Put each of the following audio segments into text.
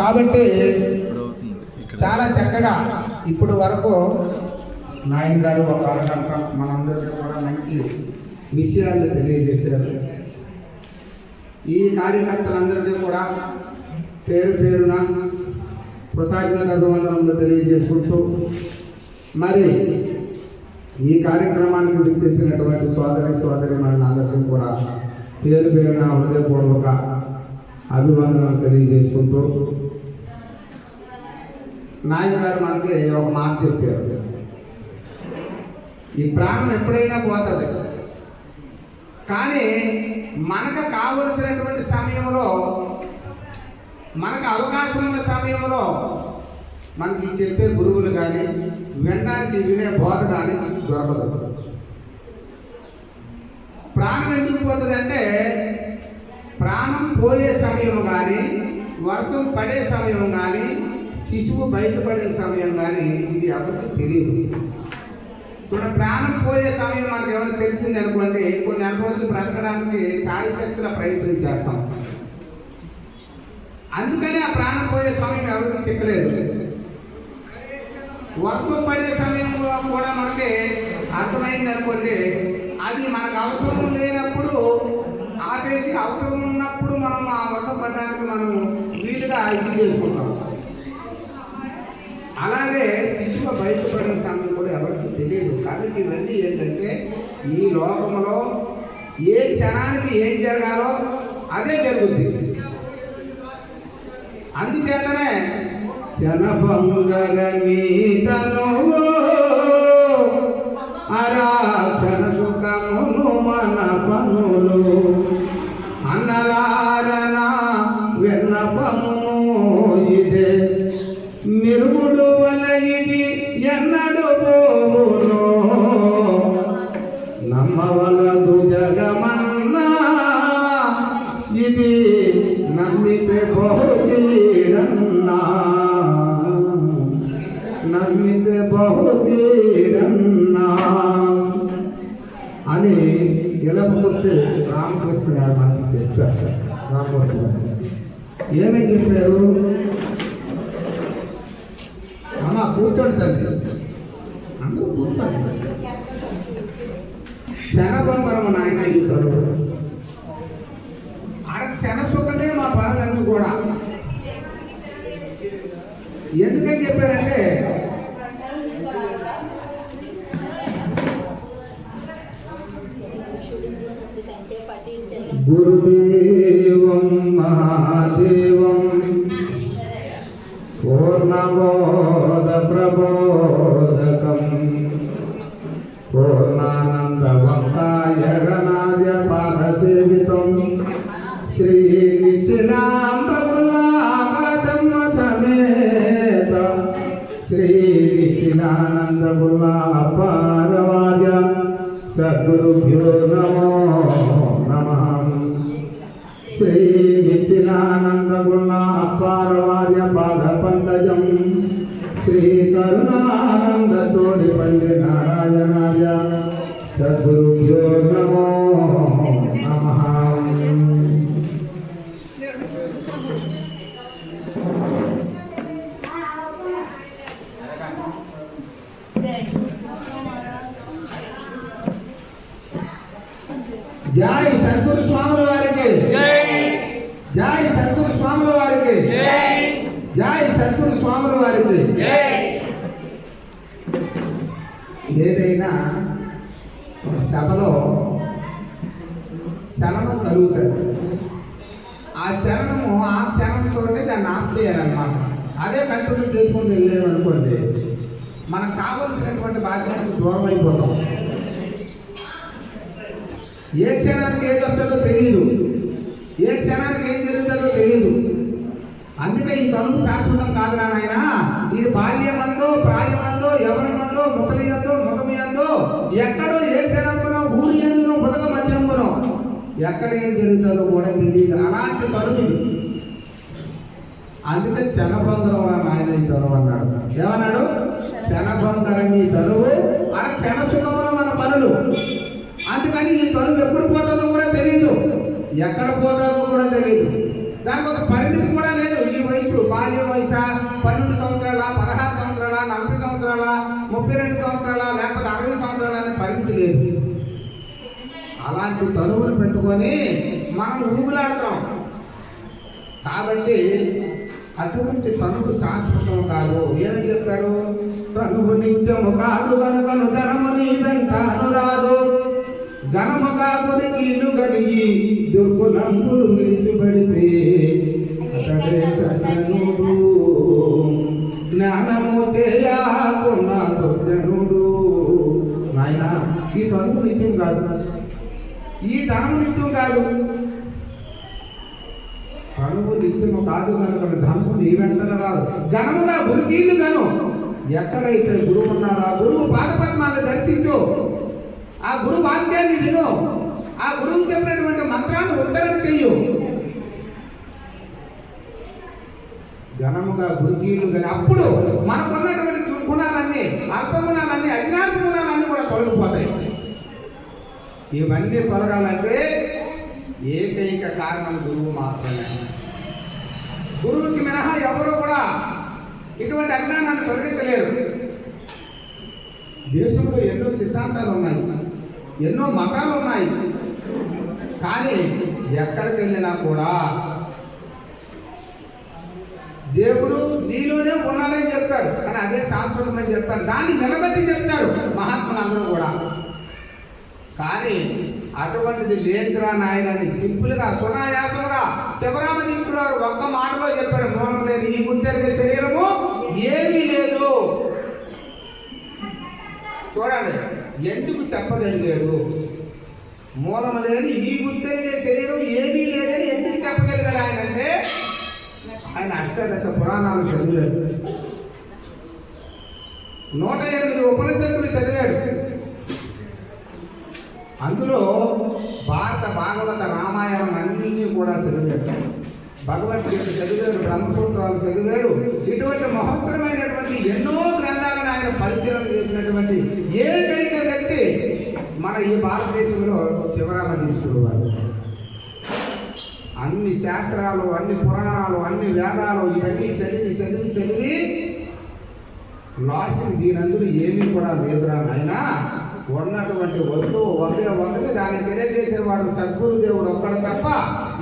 కాబట్టి చాలా చక్కగా ఇప్పుడు వరకు నాయన గారు ఒక మనందరికీ కూడా మంచి విషయాలు తెలియజేశారు. ఈ కార్యకర్తలందరికీ కూడా పేరు పేరున కృతజ్ఞత అభివందనలు తెలియజేసుకుంటూ మరి ఈ కార్యక్రమానికి విచ్చేసినటువంటి సోదరి సోదరి మనందరికీ కూడా పేరు పేరున హృదయపూర్వక అభివందనలు తెలియజేసుకుంటూ నాయక్ గారు మనకి ఒక మాట చెప్పారు. ఈ ప్రాణం ఎప్పుడైనా పోతుంది. కానీ మనకు కావలసినటువంటి సమయంలో మనకు అవకాశం ఉన్న సమయంలో మనకి చెప్పే గురువులు కానీ వినడానికి వినే బోధ కానీ దొరకదు. ప్రాణం ఎందుకు పోతుంది అంటే ప్రాణం పోయే సమయం కానీ వర్షం పడే సమయం కానీ శిశువు బయటపడే సమయం కానీ ఇది ఎవరికి తెలియదు. ఇప్పుడు ప్రాణం పోయే సమయం మనకు ఏమైనా తెలిసింది అనుకోండి కొన్ని నెల రోజులు బ్రతకడానికి ఛాయ్ ప్రయత్నం చేస్తాం. అందుకని ఆ ప్రాణం పోయే సమయం ఎవరికి చిక్కలేదు వర్షం పడే సమయం కూడా మనకి అర్థమైంది అనుకోండి అది మనకు అవసరం లేనప్పుడు ఆపేసి అవసరం ఉన్నప్పుడు మనం ఆ వర్షం పడడానికి మనం వీలుగా ఇది చేసుకుంటాం. అలాగే శిశువు బయటపడిన సమయం కూడా ఎవరికి తెలియదు. కాబట్టి ఇవన్నీ ఏంటంటే ఈ లోకంలో ఏ క్షణానికి ఏం జరగాలో అదే జరుగుతుంది అందుచేతనే శనభంగర మీ తను సుఖమును నమ్మితే బహుకీరన్నా. నమ్మితే బహుకీరన్నా. అని ఇలపకుర్తి రామకృష్ణ గారు మనకి చెప్పారు రామకృష్ణ గారు. ఏమని చెప్పారు? అమ్మ కూర్చోండి తల్లి. అందరూ కూర్చోండి క్షణభంగరం నాయన ఈ తరువు ఆడ క్షణ ఎందుకని చెప్పారంటే నిచిలానందకులా పారవార్య సద్గురుభ్యో నమో నమ. శ్రీ నిచిలానందగుణ అప్పారవార్య పాద పంకజం. శ్రీ కరుణానంద తోడి పండినా జై సద్గురు స్వాముల వారికి. జై. సద్గురు స్వాముల వారికి. జై. సద్గురు స్వాముల వారికి. ఏదైనా ఒక సభలో శరణం కలుగుతుంది. ఆ చరణము ఆ క్షణంతో దాన్ని ఆఫ్ చేయాలన్నమాట. అదే కంటిన్యూ చేసుకుంటూ వెళ్ళామనుకోండి మనకు కావలసినటువంటి బాధ్యతకు దూరం అయిపోతాం ఏ క్షణానికి ఏది వస్తుందో తెలియదు ఏ క్షణానికి ఏం జరుగుతుందో తెలియదు అందుకే ఈ తను శాశ్వతం కాదు నాయన. ఇది బాల్యమందో ప్రాయమందో యవనమందో ముసలియందో ముఖమియందో ఎక్కడో ఏ క్షణంలో ఊరి ఎందునో బుధక మధ్యంలో ఎక్కడ ఏం జరుగుతుందో కూడా తెలియదు అలాంటి తలుపు ఇది. అందుకే క్షణబంధనం నాయన ఈ తనువు అన్నాడు. ఏమన్నాడు? క్షణబంధనం ఈ తనువు. ఆ క్షణ సుఖమున మన పనులు. కానీ ఈ తరువు ఎప్పుడు పోతుందో కూడా తెలియదు ఎక్కడ పోతుందో కూడా తెలియదు దానికి ఒక పరిమితి కూడా లేదు. ఈ వయసు బాల్య వయస పన్నెండు సంవత్సరాల పదహారు సంవత్సరాల నలభై సంవత్సరాల ముప్పై రెండు సంవత్సరాల లేకపోతే అరవై సంవత్సరాల అనే పరిమితి లేదు. అలాంటి తరువులు పెట్టుకొని మనం ఊగులాడతాం. కాబట్టి అటువంటి తనువు శాశ్వతం కాదు. ఏమని చెప్తారు? తనువు నిత్యము కాదు కనుకను తనము నీదంటాను రాదు ఘనముగా కొరికి ఇల్లు కలిగి దుర్గుణంబులు విడిచిపెడితే అతడే సజ్జనుడు జ్ఞానము చేయకున్న దుర్జనుడు. నాయన ఈ తనువు నిత్యం కాదు. ఈ ధనము నిత్యం కాదు. కనువు నిత్యము కాదు కనుక ధనము నీ వెంటనే రాదు. ఘనముగా గురుకీళ్ళు గను ఎక్కడైతే గురువు ఉన్నాడో ఆ గురువు పాదపద్మాలను దర్శించు. ఆ గురువు వాక్యాన్ని విను. ఆ గురువు చెప్పినటువంటి మంత్రాన్ని ఉచ్చారణ చెయ్యు. ఘనముగా గురుకీళ్ళు కానీ అప్పుడు మనకున్నటువంటి గుణాలన్నీ అల్ప గుణాలన్నీ అజ్ఞాత గుణాలన్నీ కూడా తొలగిపోతాయి. ఇవన్నీ తొలగాలంటే ఏకైక కారణం గురువు మాత్రమే. గురువుకి మినహా ఎవరు కూడా ఇటువంటి అజ్ఞానాన్ని తొలగించలేరు. దేశంలో ఎన్నో సిద్ధాంతాలు ఉన్నాయి. ఎన్నో మతాలు ఉన్నాయి. కానీ ఎక్కడికి వెళ్ళినా కూడా దేవుడు నీలోనే ఉన్నాడని చెప్తాడు. కానీ అదే శాశ్వతమని చెప్తాడు. దాన్ని నిలబెట్టి చెప్తారు మహాత్ములందరూ కూడా. కానీ అటువంటిది లేదురా నాయనని సింపుల్గా సునాయాసంగా శివరామతీర్థుడు వారు ఒక్క మాటలో చెప్పాడు మూలం లేని ఈ గుర్తెరిగే శరీరము ఏమీ లేదు. చూడండి. ఎందుకు చెప్పగలిగాడు? మూలం లేని ఈ గుర్తెరిగే శరీరం ఏమీ లేదని ఎందుకు చెప్పగలిగాడు ఆయన అంటే ఆయన అష్టాదశ పురాణాలు చదివాడు. నూట ఎనిమిది ఉపనిషత్తులు చదివాడు. అందులో భారత భాగవత రామాయణం అన్నీ కూడా చదివాడు. భగవద్గీత చదివాడు బ్రహ్మసూత్రాలు చదివాడు. ఇటువంటి మహత్తరమైనటువంటి ఎన్నో గ్రంథాలను ఆయన పరిశీలన చేసినటువంటి ఏకైక ఈ భారతదేశంలో శివరామదీశ్వరుడు వారు. అన్ని శాస్త్రాలు అన్ని పురాణాలు అన్ని వేదాలు ఇవన్నీ చదివి చదివి చదివి లాస్ట్కి దీనందులో ఏమీ కూడా లేదురా నాయన. ఉన్నటువంటి వస్తువు ఒకే ఒకటి దాన్ని తెలియజేసేవాడు సద్గురుదేవుడు ఒక్కడ తప్ప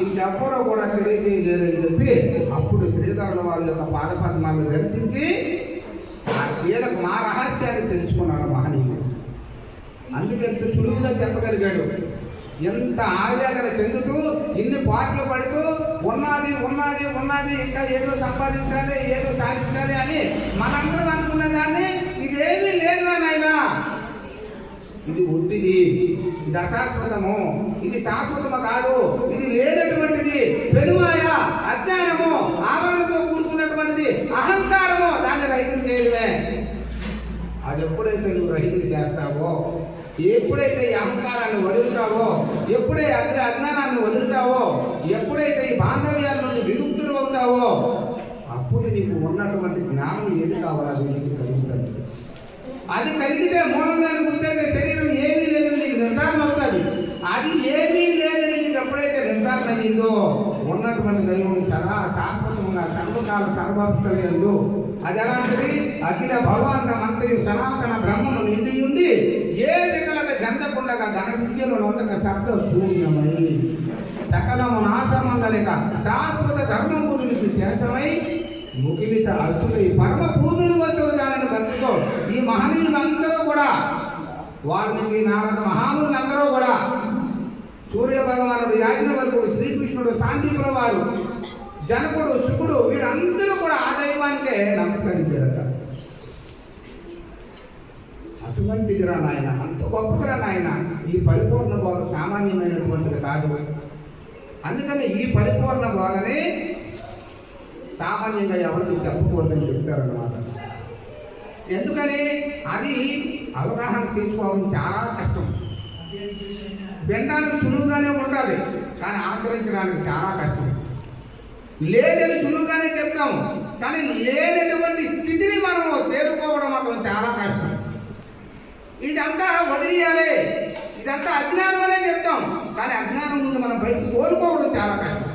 ఇంకెవ్వరూ కూడా తెలియజేయలేదని చెప్పి అప్పుడు శ్రీధరుల వారి యొక్క పాదపద్మాన్ని దర్శించి ఆ కీలకు మా రహస్యాన్ని తెలుసుకున్నాడు మహనీయుడు. అందుకంత సులువుగా చెప్పగలిగాడు. ఎంత ఆవేదన చెందుతూ ఇన్ని పాటలు పడుతూ ఉన్నది ఉన్నది ఉన్నది ఇంకా ఏదో సంపాదించాలి ఏదో సాధించాలి అని మనందరం అనుకున్న దాన్ని ఇదేమీ లేదు నాయనా. ఇది ఒట్టిది ఇది అశాశ్వతము ఇది శాశ్వతము కాదు ఇది లేనటువంటిది పెనుమాయ అజ్ఞానము ఆవరణతో కూడుకున్నటువంటిది అహం దాన్ని రహితం చేయడమే అది ఎప్పుడైతే నువ్వు రహితులు చేస్తావో ఎప్పుడైతే ఈ అహంకారాన్ని వదులుతావో ఎప్పుడే అగ్ర అజ్ఞానాన్ని వదులుతావో ఎప్పుడైతే ఈ బాంధవ్యాల నుండి విముక్తులు అవుతావో అప్పుడు నీకు ఉన్నటువంటి జ్ఞానం ఏది కావాలో అది నీకు కలుగుతుంది. అది కలిగితే మూలంగా గుర్తెరిగే శరీరం ఏమీ లేదని నీకు నిర్ధారణ అవుతుంది. అది ఏమీ లేదని నీకు ఎప్పుడైతే నిర్ధారణ అయ్యిందో ఉన్నటువంటి దైవం సదా శాశ్వతంగా సర్వకాల సర్వావస్థలందు అది ఎలాంటిది అఖిల భగవంత మంత్రి సనాతన బ్రహ్మను నిండి ఉండి ఏ వికలత చెందకుండగా ఘన విద్యలు నొందక శబ్ద శూన్యమై సకలము నాశమందలేక శాశ్వత ధర్మం గురించి శేషమై ముఖిలిత అస్తులై పరమ పూర్ణులు వంతులు దానిని భక్తితో ఈ మహనీయులందరూ కూడా వాల్మీకి నారద మహాములందరూ కూడా సూర్య భగవానుడు యాజ్ఞవల్కుడు శ్రీకృష్ణుడు సాంతిపుర వారు జనకుడు శుకుడు వీరందరూ కూడా ఆ దైవానికే నమస్కరించారట. అటువంటిదిరా నాయన అంత గొప్పదిరా నాయన ఈ పరిపూర్ణ బోధ సామాన్యమైనటువంటిది కాదు. అందుకని ఈ పరిపూర్ణ బోధని సామాన్యంగా ఎవరికి చెప్పకూడదని చెప్తారన్నమాట. ఎందుకని? అది అవగాహన చేసుకోవడం చాలా కష్టం. వినడానికి సులువుగానే ఉంటుంది కానీ ఆచరించడానికి చాలా కష్టం. లేదని సులువుగానే చెప్తాం కానీ లేనటువంటి స్థితిని మనం చేరుకోవడం మాత్రం చాలా కష్టం. ఇదంతా వదిలేయాలి. ఇదంతా అజ్ఞానం అనే చెప్తాం. కానీ అజ్ఞానం నుండి మనం బయట కోరుకోవడం చాలా కష్టం.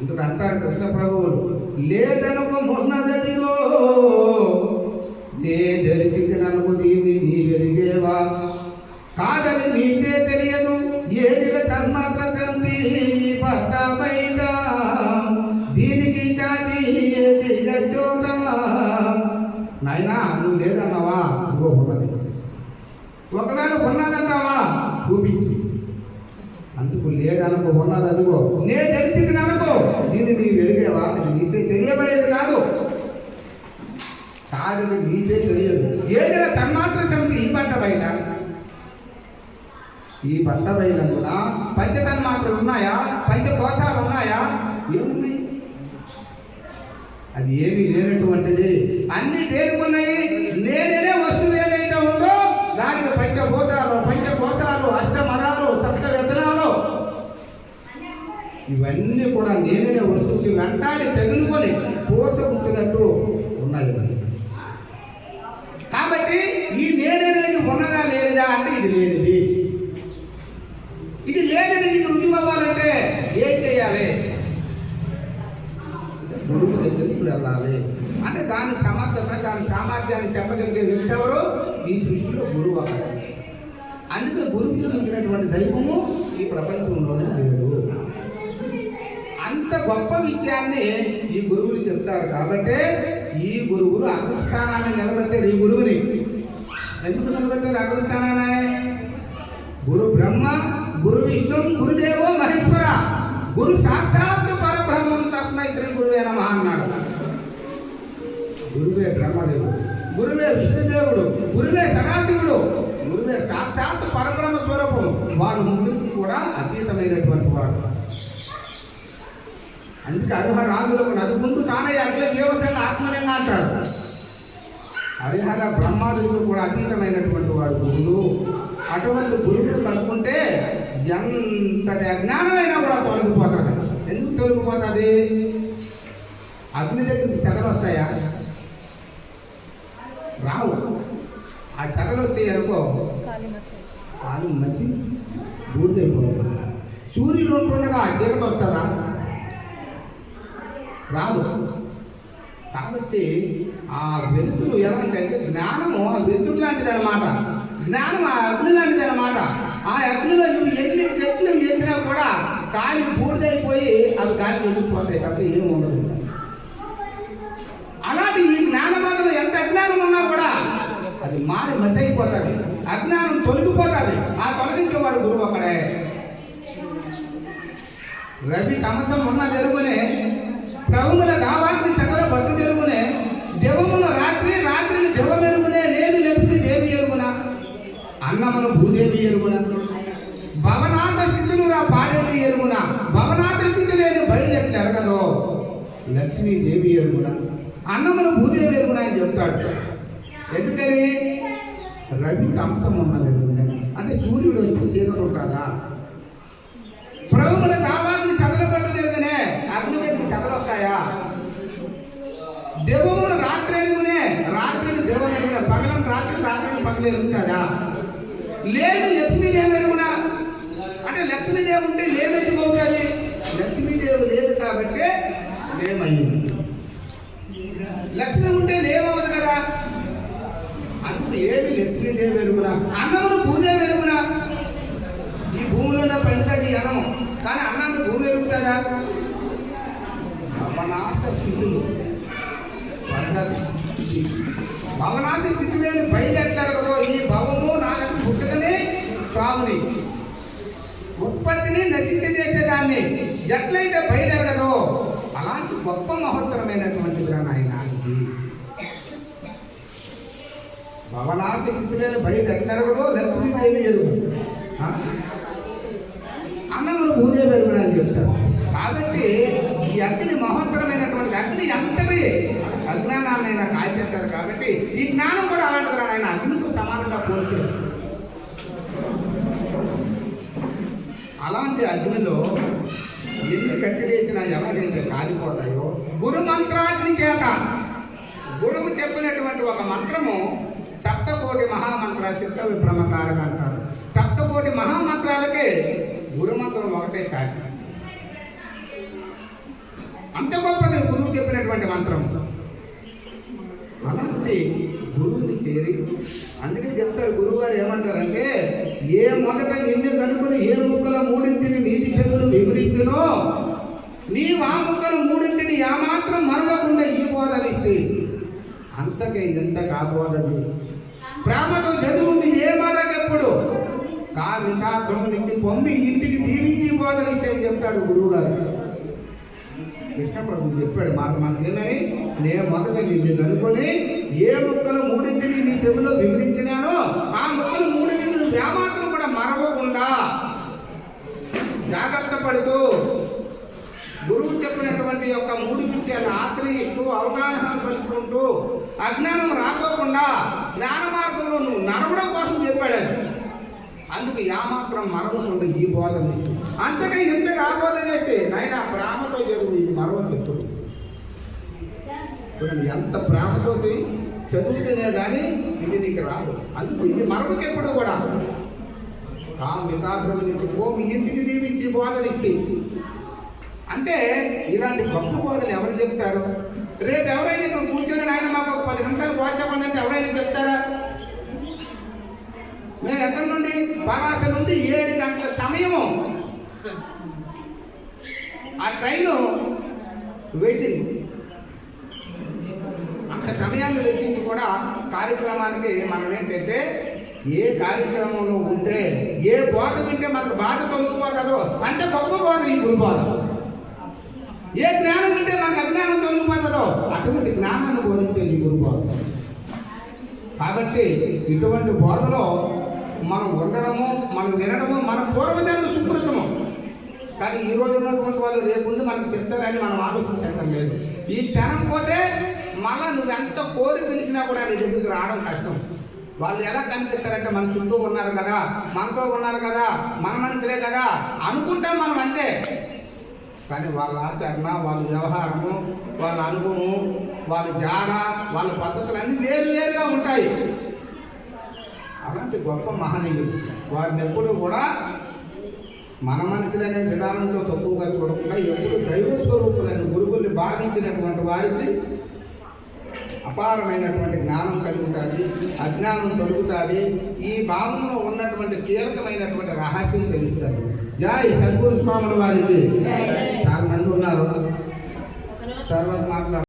ఎందుకు అంటారు కృష్ణ ప్రభువులు లేదనుకో మొన్నదదిగో. నే ననుకు దీన్ని నీ వెలిగేవా కాదని నీచే తెలియదు. ఏదిగ తన్మాత్ర చంది పట్ట బయట దీనికి చాటి ఏది చోట. నాయనా నువ్వు లేదన్నావా? ఇదిగో ఉన్నది. ఒకవేళ ఉన్నదంటావా? చూపించు. అందుకు లేదనుకో ఉన్నది అదిగో. నే తెలిసింది అనుకో దీన్ని నీ వెలిగేవా నీచే తెలియబడేది కాదు. కాదు నీచే తెలియదు. ఏదైనా తన్మాత్ర సమితి ఈ పంట బయట. ఈ పంట బయలందున పంచతన్మాత్రలు ఉన్నాయా? పంచకోశాలు ఉన్నాయా? ఏమున్నాయి అది ఏమీ లేనటువంటిది. అన్ని తేరుకున్నాయి నేనే వస్తువు ఏదైతే ఉందో దానికి పంచభూతాలు పంచకోశాలు అష్టమరాలు సప్త వ్యసనాలు. ఇవన్నీ కూడా నేనే వస్తువుకి వెంటాడి తగులుకొని పోసకుంటున్నట్టు ఉన్నాయి. కాబట్టి ఈ నేననేది ఉన్నదా లేనిదా అంటే ఇది లేదు ఇది లేదని నీకు రుజువు అవ్వాలంటే ఏం చేయాలి అంటే గురువు దగ్గరికి వెళ్ళాలి అంటే దాని సమర్థత దాని సామర్థ్యాన్ని చెప్పగలిగే వ్యక్తి ఎవరు ఈ సృష్టిలో గురువు అక్కడ అందుకే గురువుకి మించినటువంటి దైవము ఈ ప్రపంచంలోనే లేడు అంత గొప్ప విషయాన్ని ఈ గురువులు చెప్తారు. కాబట్టి ఈ గురువులు అగ్రస్థానాన్ని నిలబెట్టారు ఈ గురువుని. ఎందుకు నిలబెట్టారు అగ్రస్థానాన్ని? గురు బ్రహ్మ గురు విష్ణు గురుదేవో మహేశ్వర. గురు సాక్షాత్ పరబ్రహ్మం తస్మై శ్రీ గురువే నమ అన్నాడు. గురువే బ్రహ్మదేవుడు గురువే విష్ణుదేవుడు గురువే సదాశివుడు గురువే సాక్షాత్ పరబ్రహ్మ స్వరూపం. వారు ముగ్గురికి కూడా అతీతమైనటువంటి వాడు అందుకే అర్హ రాజులకు నదుకుంటూ తానే అఖిల జీవసంగ ఆత్మలింగ అంటాడు. హరిహర బ్రహ్మాదులకు కూడా అతీతమైనటువంటి వాడు గురువులు అటువంటి గురువులు కనుక్కుంటే ఎంతటి అజ్ఞానమైనా కూడా తొలగిపోతుంది ఎందుకు తొలగిపోతుంది? అగ్ని దగ్గరికి సెగలు వస్తాయా? రావు. ఆ సెగలు వచ్చాయి అనుకో. అది మసి బూడిదైపోతుంది. సూర్యుడు ఉంటుండగా ఆ చీకటి వస్తుందా? రాదు. కాబట్టి ఆ వెలుతురు ఎలా అంటే జ్ఞానము ఆ వెలుతురు లాంటిది అనమాట జ్ఞానం ఆ అగ్ని లాంటిది అనమాట ఆ అగ్నిలో నువ్వు ఎన్ని చెట్లు వేసినా కూడా కాలి బూడిదైపోయి అవి గాలి వెళ్ళిపోతాయి తప్ప ఏమి ఉండదు. అలాంటి ఈ జ్ఞానమానంలో ఎంత అజ్ఞానం ఉన్నా కూడా అది మారి మెస్ అయిపోతుంది అజ్ఞానం తొలగిపోతుంది. ఆ తొలగించేవాడు గురువు అక్కడే రవి తమసం ఉన్న జరుగునే ప్రభుముల దావాగ్ని సకల పట్టు జరుగునే. దెవమును రాత్రి రాత్రిని దేవ మెరుగునే లేవి లక్ష్మి దేవి ఎరుగున? అన్నమును భూదేవి ఎరుగున? భవనాశ స్థితులు నా పాడేవి ఎరుగున? భవనాశ స్థితి లేని బయలుట్లు ఎరగదో? లక్ష్మీ దేవి ఎరుగున? అన్నమును భూదేవి ఎరుగున అని చెప్తాడు. ఎందుకని? రవి తమసం ఉన్నది ఎరుగునే అంటే సూర్యుడు వచ్చి సీతలు కదా ప్రభువుల దావాగ్ని సగల పట్టు జరుగునే అగ్ని దగ్గర సగలు వస్తాయా దేవములు రాత్రి ఎరుగునే రాత్రిని దేవం ఎరుగున పగలం రాత్రి వేరు కదా లేదు లక్ష్మీదేవి ఎరుగునా అంటే లక్ష్మీదేవి ఉంటే లేమెదుకు అవుతుంది లక్ష్మీదేవి లేదు కాబట్టి లేమయ్యింది. లక్ష్మి ఉంటే లేమవుతుంది కదా? అందుకు ఏమి లక్ష్మీదేవి ఎరుగునా అన్నమును భూదేవి ఎరుగునా ఈ భూమిలో పండుతుంది ఈ అన్నము. కానీ అన్నాన్ని భూమి ఎరుగుతుందా? భవనాశ స్థితులు పండదు భవనాశ స్థితి లేని బయలుదేరట్లేదు కదా ఈ భవము నాకు పుట్టుకని చావుని ఉత్పత్తిని నశించేసేదాన్ని ఎట్లయితే బయలుదేరగదో అలాంటి గొప్ప మహోత్తరమైనటువంటి నాయన ఇది. భవనాశ బయట లేని లక్ష్మీదేవి ఎరుగు అన్నంలో పూజ భూదేవి అని చెప్తారు. కాబట్టి ఈ అగ్ని మహోత్తరమైనటువంటి అగ్ని ఎంతటి అజ్ఞానాన్నైనా కాల్చేస్తారు కాబట్టి ఈ జ్ఞానం కూడా అలాంటిది ఆయన అగ్నితో సమానంగా పోల్చి అలాంటి అగ్నిలో ఎన్ని కట్టెలేసినా ఎలాగైతే కాలిపోతాయో గురు మంత్రాగ్ని చేత. గురువు చెప్పినటువంటి ఒక మంత్రము సప్తకోటి మహామంత్ర సిద్ధ విభ్రమకారక అంటారు. సప్తకోటి మహామంత్రాలకే గురు మంత్రం ఒకటే సాధ్యం అంత గొప్పది గురువు చెప్పినటువంటి మంత్రం. అలాంటి గురువుని చేరి అందుకే చెప్తారు గురువుగారు ఏమంటారంటే ఏ మొదట నిన్ను కనుకొని ఏ ముక్కల మూడింటిని నీతి శక్తులు వివరిస్తునో నీ ఆ ముక్కలు మూడింటిని ఏమాత్రం మరవకుండా ఈ బోధనిస్తే అంతకే ఎంత కాబోధ చేస్తుంది ప్రేమతో చదువు మీరు ఏ మరకెప్పుడు కామితార్థం నుంచి పొమ్మి ఇంటికి దీవించి బోధనిస్తే అని చెప్తాడు గురువు గారు చెప్పాడు మాట మనకేమని నేను మొదట నిన్ను కనుకొని ఏ ముక్కలు మూడింటిని నీ చెవిలో వివరించినానో ఆ ముక్క మూడింటిని నువ్వు ఏమాత్రం కూడా మరవకుండా జాగ్రత్త పడుతూ గురువు చెప్పినటువంటి యొక్క మూడు విషయాలు ఆశ్రయిస్తూ అవగాహన పరుచుకుంటూ అజ్ఞానం రాకోకుండా జ్ఞాన మార్గంలో నువ్వు నడవడం కోసం చెప్పాడు అది. అందుకు ఏమాత్రం మరవకుండా ఈ బోధన ఇస్తుంది అంతగా ఇంతగా ఆ బోధన చేస్తే? నాయన ప్రేమతో చదువు ఇది మరవద్దు ఎప్పుడు. ఎంత ప్రేమతో చదివితేనే కానీ ఇది నీకు రాదు. అందుకు ఇది మరవకెప్పుడు కూడా. కా నుంచి ఓం ఇంటికి దీవించి బోధనిస్తే అంటే ఇలాంటి గొప్ప బోధలు ఎవరు చెప్తారు? రేపు ఎవరైనా కూర్చొని ఆయన మాకు ఒక పది నిమిషాలు బోధ అంటే ఎవరైనా చెప్తారా? మేము ఎక్కడి నుండి? పరాస నుండి ఏడు గంటల సమయము. ఆ ట్రైన్ వెయిటింగ్. అంత సమయాన్ని వెచ్చించి కూడా కార్యక్రమానికి మనం ఏంటంటే ఏ కార్యక్రమంలో ఉంటే ఏ బోధ ఉంటే మనకు బాధ తొలగిపోతుందో అంటే గొప్ప బోధ ఈ గురు ఏ జ్ఞానం ఉంటే మనకు అజ్ఞానం తొలగిపోతుందో అటువంటి జ్ఞానాన్ని బోధించే నీ గురు బోధ కాబట్టి ఇటువంటి బోధలో మనం ఉండడము మనం వినడము మన పూర్వజన్మ సుకృతము. కానీ ఈ రోజు ఉన్నటువంటి వాళ్ళు రేపు ముందు మనకు చెప్తారని మనం ఆలోచించడం లేదు. ఈ క్షణం పోతే మళ్ళా నువ్వు ఎంత కోరి పిలిచినా కూడా నీ దగ్గరికి రావడం కష్టం. వాళ్ళు ఎలా కనిపిస్తారంటే మన చుట్టూ ఉన్నారు కదా మనతో ఉన్నారు కదా మన మనుషులే కదా అనుకుంటాం మనం అంతే. కానీ వాళ్ళ ఆచరణ వాళ్ళ వ్యవహారము వాళ్ళ అనుభవము వాళ్ళ జాడ వాళ్ళ పద్ధతులు అన్నీ వేరు వేరుగా ఉంటాయి. అలాంటి గొప్ప మహనీయులు వారిని ఎప్పుడూ కూడా మన మనుషులనే విధానంతో తక్కువగా చూడకుండా ఎప్పుడు దైవ స్వరూపులైన గురువుల్ని భావించినటువంటి వారికి అపారమైనటువంటి జ్ఞానం కలుగుతుంది అజ్ఞానం తొలుగుతుంది ఈ భావంలో ఉన్నటువంటి కీలకమైనటువంటి రహస్యం తెలుస్తుంది. జై సద్గురు స్వాముల వారికి. చాలా మంది ఉన్నారు. తర్వాత మాట్లాడు